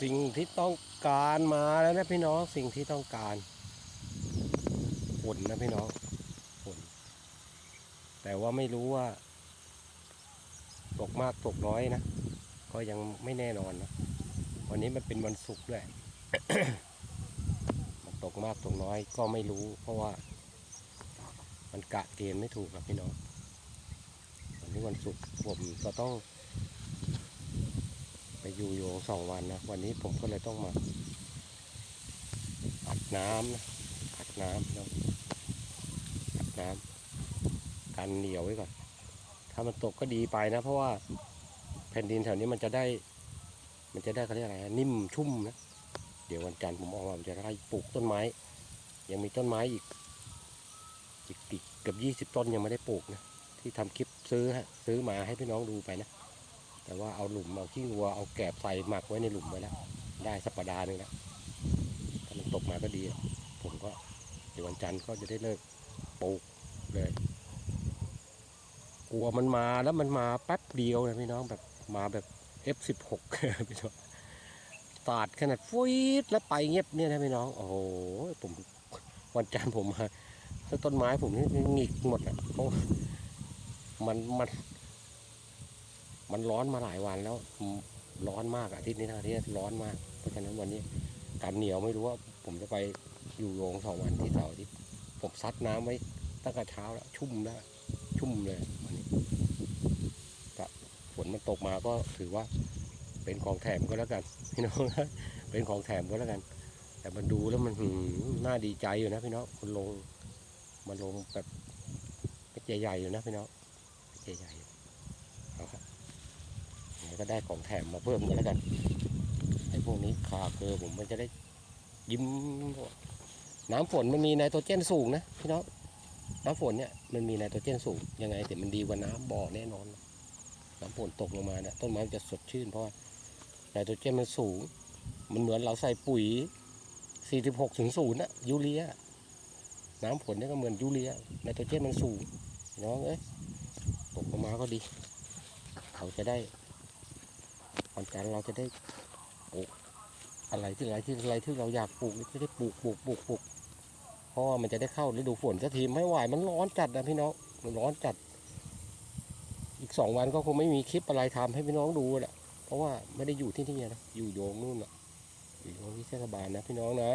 สิ่งที่ต้องการมาแล้วนะพี่น้องสิ่งที่ต้องการฝนนะพี่น้องฝนแต่ว่าไม่รู้ว่า ตกมากตกน้อยนะก็ยังไม่แน่นอนนะวันนี้มันเป็นวันศุกร์ด้วยมันตกมากตกน้อยก็ไม่รู้ เพราะว่า มันกะเกณฑ์ไม่ถูกครับพี่น้องวันนี้วันศุกร์ผมก็ต้อง ไปอยู่โยงสองวันนะ วันนี้ผมก็เลยต้องมาอัดน้ำนะอัดน้ำนะอัดน้ำกันเหนียวไว้ก่อน ถ้ามันตกก็ดีไปนะ เพราะว่าแผ่นดินแถวนี้มันจะได้ มันจะได้เขาเรียกอะไรนิ่มชุ่มนะ เดี๋ยววันจันทร์ผมออกมาจะไล่ปลูกต้นไม้ ยังมีต้นไม้อีกอีกเกือบยี่สิบต้นยังไม่ได้ปลูกนะที่ทำคลิปซื้อฮะซื้อมาให้พี่น้องดูไปนะ แต่ว่าเอาหลุมเอาขี้วัวเอาแกบใส่หมักไว้ในหลุมไว้แล้ว ได้สัปดาห์หนึงแล้วถ้ามันตกมาก็ดี ผมก็เดี๋ยววันจันทร์ก็จะได้เลิกปลูกเลยกลัวมันมาแล้วมันมาแป๊บเดียวนะพี่น้องแบบมาแบบ F16 พี่น้องตาดขนาดฟุยดแล้วไปเงียบเนี่ยนะพี่น้อง โอ้โหผมวันจันทร์ผมมาต้นไม้ผมนี่หงิกหมดอะเพราะมันมัน มันร้อนมาหลายวันแล้วร้อนมากอาทิตย์นี้นะอาทิตย์นี้ร้อนมาก เพราะฉะนั้นวันนี้การเหนียวไม่รู้ว่า ผมจะไปอยู่โรงสองวันที่เสาร์ทิตย์ผมซัดน้ำไว้ตั้งแต่เช้าแล้วชุ่มแล้วชุ่มเลยวันนี้ก็ฝนมันตกมาก็ถือว่า เป็นของแถมก็แล้วกันพี่น้องนะเป็นของแถมก็แล้วกัน แต่มันดูแล้วมันหืมน่าดีใจอยู่นะพี่น้องมันลงมันลงแบบใหญ่ๆอยู่นะพี่น้องใหญ่ๆอยู่เอาครับเดี๋ยว ก็ได้ของแถมมาเพิ่มก็แล้วกันไอ้พวกนี้ขาเกลือผมมันจะได้ยิ้ม น้ำฝนมันมีไนโตรเจนสูงนะพี่น้องน้ำฝนเนี่ยมันมีไนโตรเจนสูงยังไงแต่มันดีกว่าน้ำบ่อแน่นอน น้ำฝนตกลงมาเนี่ยต้นไม้จะสดชื่นเพราะว่าไนโตรเจนมันสูง มันเหมือนเราใส่ปุ๋ย 46ถึงศูนย์นะยูเรีย น้ำฝนเนี่ยก็เหมือนยูเรียไนโตรเจนมันสูงน้องเอ้ยตกลงมาก็ดี เขาจะได้ วันจันเราจะได้ปลูกอะไรที่อะไรที่อะไรที่เราอยากปลูกจะได้ปลูกปลูกปลูกปลูกเพราะว่ามันจะได้เข้าฤดูฝนสักทีไม่ไหวมันร้อนจัดนะพี่น้องมันร้อนจัด อีกสองวันก็คงไม่มีคลิปอะไรทำให้พี่น้องดูแหละเพราะว่าไม่ได้อยู่ที่นี่นะอยู่โยงนู่นน่ะอยู่โยงที่เทศบาลนะพี่น้องนะ